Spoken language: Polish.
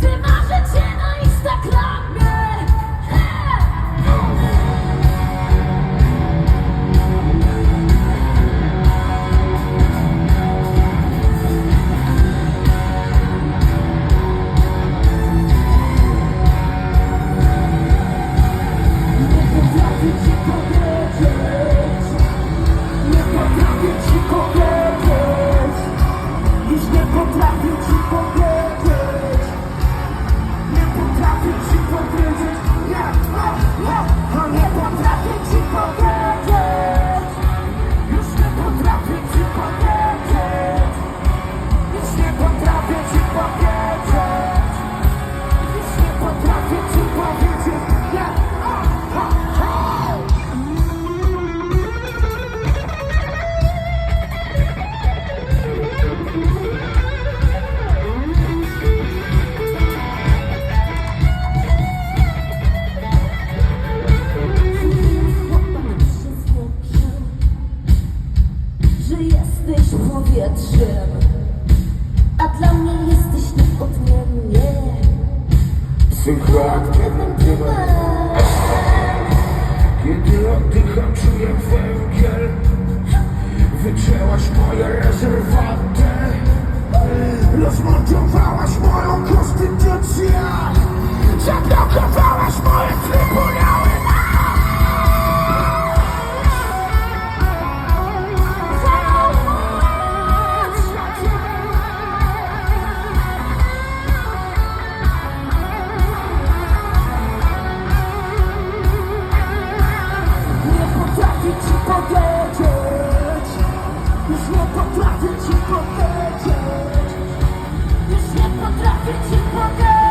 Wymarzycie na Instagramie. Kiedy oddycham czuję węgiel. Wycięłaś moje rezerwaty Father.